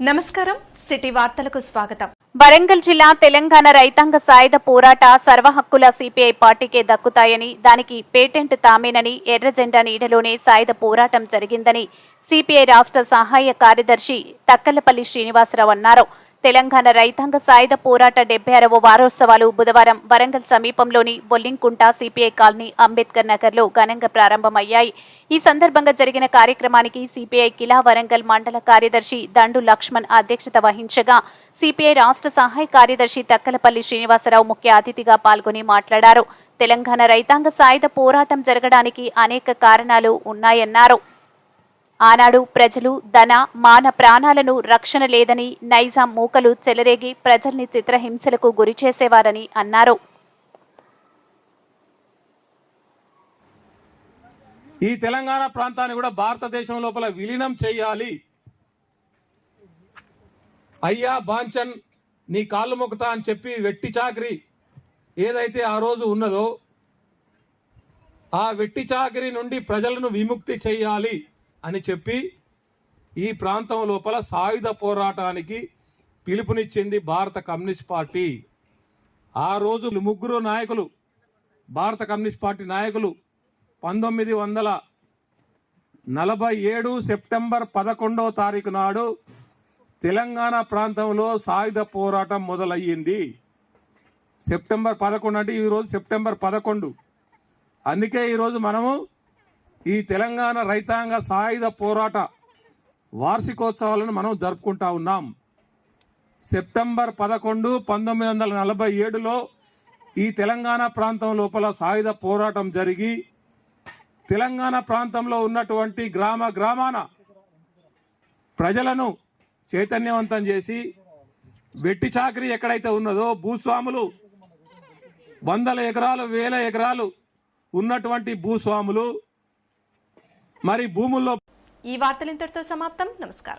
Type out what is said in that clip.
నమస్కారం సిటీ వార్తలకు స్వాగతం. వరంగల్ జిల్లా తెలంగాణ రైతాంగ సాయుధ పోరాట సర్వహక్కుల సిపిఐ పార్టీకే దక్కుతాయని దానికి పేటెంట్ తామేనని ఎర్రజెండా నీడలోనే సాయుధ పోరాటం జరిగిందని సిపిఐ రాష్ట్ర సహాయ కార్యదర్శి తక్కలపల్లి శ్రీనివాసరావు అన్నారు. తెలంగాణ రైతాంగ సాయుధ పోరాట డెబ్బై ఆరవ వారోత్సవాలు బుధవారం వరంగల్ సమీపంలోని బొల్లింకుంట సిపిఐ కాలనీ అంబేద్కర్ నగర్లో ఘనంగా ప్రారంభమయ్యాయి. ఈ సందర్భంగా జరిగిన కార్యక్రమానికి సిపిఐ కిలా వరంగల్ మండల కార్యదర్శి దండు లక్ష్మణ్ అధ్యక్షత వహించగా సిపిఐ రాష్ట్ర సహాయ కార్యదర్శి తక్కలపల్లి శ్రీనివాసరావు ముఖ్య అతిథిగా పాల్గొని మాట్లాడారు. తెలంగాణ రైతాంగ సాయుధ పోరాటం జరగడానికి అనేక కారణాలు ఉన్నాయన్నారు. ఆనాడు ప్రజలు ధన మాన ప్రాణాలను రక్షణ లేదని నైజాం మూకలు చెలరేగి ప్రజల్ని చిత్రహింసలకు గురి చేసేవారని అన్నారు. ఈ తెలంగాణ ప్రాంతాన్ని కూడా భారతదేశం లోపల విలీనం చేయాలి. అయ్యా బాంచన్ నీ కాళ్ళు మొక్కుతా అని చెప్పి వెట్టి చాకరి ఏదైతే ఆ రోజు ఉన్నదో ఆ వెట్టి చాకరి నుండి ప్రజలను విముక్తి చేయాలి. అని చెప్పి ఈ ప్రాంతం లోపల సాయుధ పోరాటానికి పిలుపునిచ్చింది భారత కమ్యూనిస్ట్ పార్టీ. ఆ రోజు ముగ్గురు నాయకులు భారత కమ్యూనిస్ట్ పార్టీ నాయకులు పంతొమ్మిది వందల నలభై ఏడు సెప్టెంబర్ పదకొండవ తారీఖు నాడు తెలంగాణ ప్రాంతంలో సాయుధ పోరాటం మొదలయ్యింది. సెప్టెంబర్ పదకొండు అంటే ఈరోజు సెప్టెంబర్ పదకొండు. అందుకే ఈరోజు మనము ఈ తెలంగాణ రైతాంగ సాయుధ పోరాట వార్షికోత్సవాలను మనం జరుపుకుంటా ఉన్నాం. సెప్టెంబర్ పదకొండు పంతొమ్మిది వందల నలభై ఏడులో ఈ తెలంగాణ ప్రాంతం లోపల సాయుధ పోరాటం జరిగి తెలంగాణ ప్రాంతంలో ఉన్నటువంటి గ్రామ గ్రామాన ప్రజలను చైతన్యవంతం చేసి వెట్టి చాకరీ ఎక్కడైతే ఉన్నదో భూస్వాములు వందల ఎకరాలు వేల ఎకరాలు ఉన్నటువంటి భూస్వాములు మరి భూముల్లో ఈ వార్తలు ఇంతటితో సమాప్తం. నమస్కారం.